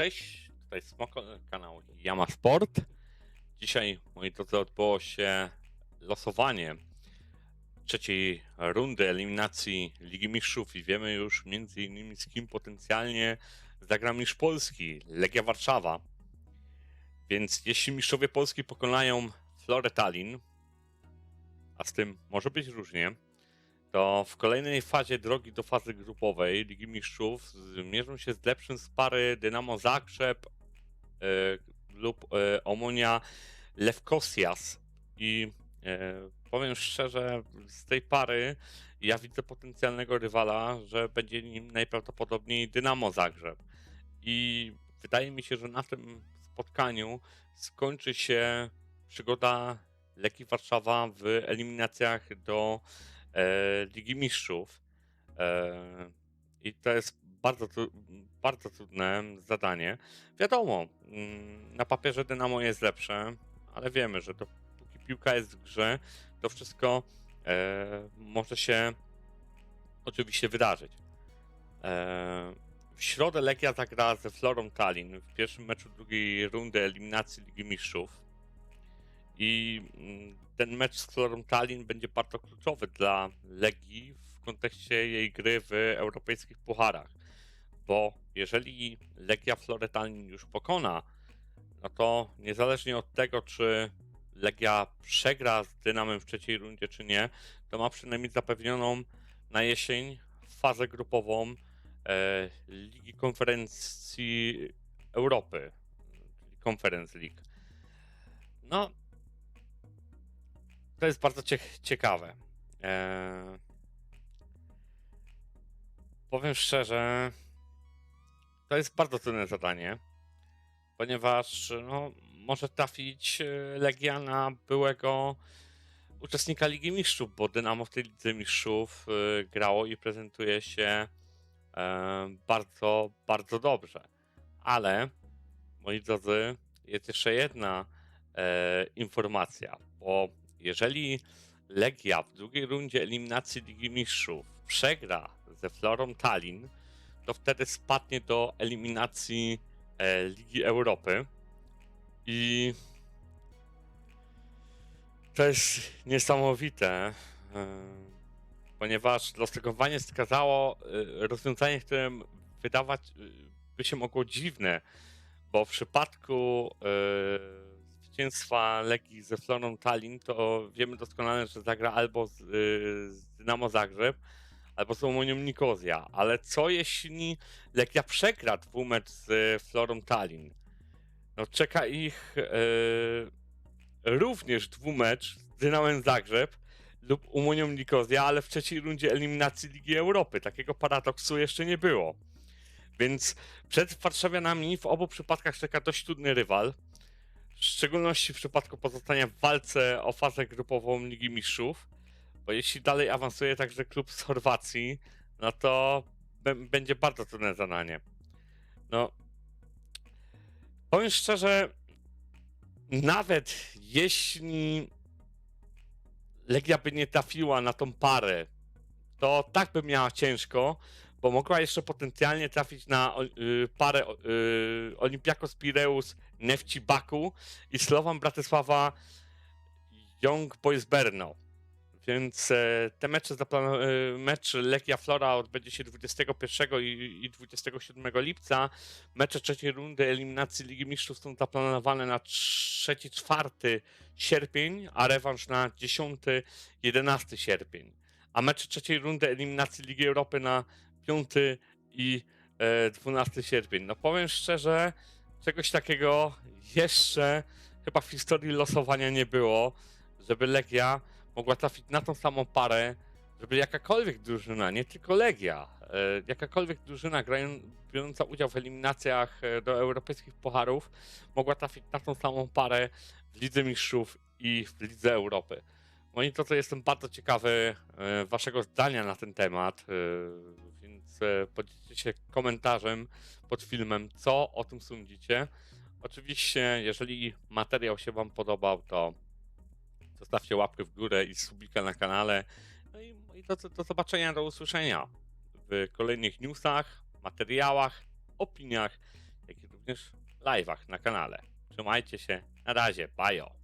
Cześć, tutaj Smoko, kanał Yama Sport. Dzisiaj, moi drodzy, odbyło się losowanie trzeciej rundy eliminacji Ligi Mistrzów i wiemy już między innymi z kim potencjalnie zagra mistrz Polski, Legia Warszawa. Więc jeśli mistrzowie Polski pokonają Florę Tallinn, a z tym może być różnie, to w kolejnej fazie drogi do fazy grupowej Ligi Mistrzów zmierzą się z lepszym z pary Dynamo Zagrzeb e, lub e, Omonia Lewkosias. I e, powiem szczerze, z tej pary ja widzę potencjalnego rywala, że będzie nim najprawdopodobniej Dynamo Zagrzeb. I wydaje mi się, że na tym spotkaniu skończy się przygoda Leki Warszawa w eliminacjach do Ligi Mistrzów. E, I to jest bardzo, bardzo trudne zadanie. Wiadomo, mm, na papierze Dynamo jest lepsze, ale wiemy, że dopóki piłka jest w grze, to wszystko e, może się oczywiście wydarzyć. E, w środę Legia zagra ze Florą Tallinn w pierwszym meczu drugiej rundy eliminacji Ligi Mistrzów. I mm, ten mecz z Florą Tallinn będzie bardzo kluczowy dla Legii w kontekście jej gry w europejskich pucharach. Bo jeżeli Legia Florę już pokona, no to niezależnie od tego, czy Legia przegra z Dynamem w trzeciej rundzie, czy nie, to ma przynajmniej zapewnioną na jesień fazę grupową e, Ligi Konferencji Europy, czyli Conference League. No, to jest bardzo cie ciekawe. Eee... Powiem szczerze, to jest bardzo trudne zadanie, ponieważ no, może trafić e, Legia na byłego uczestnika Ligi Mistrzów, bo Dynamo w tej Lidze Mistrzów e, grało i prezentuje się e, bardzo, bardzo dobrze. Ale, moi drodzy, jest jeszcze jedna informacja, bo jeżeli Legia w drugiej rundzie eliminacji Ligi Mistrzów przegra ze Florą Tallinn, to wtedy spadnie do eliminacji e, Ligi Europy. I to jest niesamowite, e, ponieważ losowanie wskazało e, rozwiązanie, które wydawać e, by się mogło dziwne, bo w przypadku e, zwycięstwa Legii ze Florą Tallinn, to wiemy doskonale, że zagra albo z, y, z Dynamo Zagrzeb, albo z Omonią Nikozja. Ale co jeśli Legia przegra dwumecz z Florą Tallinn? No czeka ich y, również dwumecz z Dynamem Zagrzeb lub Umonią Nikozja, ale w trzeciej rundzie eliminacji Ligi Europy. Takiego paradoksu jeszcze nie było. Więc przed Warszawianami w obu przypadkach czeka dość trudny rywal. W szczególności w przypadku pozostania w walce o fazę grupową Ligi Mistrzów, bo jeśli dalej awansuje także klub z Chorwacji, no to będzie bardzo trudne zadanie. No, powiem szczerze, nawet jeśli Legia by nie trafiła na tą parę, to tak by miała ciężko, bo mogła jeszcze potencjalnie trafić na y, parę y, Olympiakos Pireus Nefci Baku i Slovan Bratysława Young Boys Brno. Więc e, te mecze zaplano- e, mecz Legia Flora odbędzie się 21 i, i 27 lipca. Mecze trzeciej rundy eliminacji Ligi Mistrzów są zaplanowane na 3-4 sierpień, a rewanż na 10-11 sierpień. A mecze trzeciej rundy eliminacji Ligi Europy na 5 i e, 12 sierpień. No powiem szczerze, czegoś takiego jeszcze chyba w historii losowania nie było, żeby Legia mogła trafić na tą samą parę, żeby jakakolwiek drużyna, nie tylko Legia, e, jakakolwiek drużyna biorąca udział w eliminacjach e, do europejskich pucharów, mogła trafić na tą samą parę w Lidze Mistrzów i w Lidze Europy. Moi drodzy, jestem bardzo ciekawy e, waszego zdania na ten temat, e, więc e, podzielcie się komentarzem pod filmem, co o tym sądzicie. Oczywiście, jeżeli materiał się wam podobał, to zostawcie łapkę w górę i subika na kanale. No i, i do, zobaczenia, do usłyszenia w kolejnych newsach, materiałach, opiniach, jak i również live'ach na kanale. Trzymajcie się, na razie, bajo.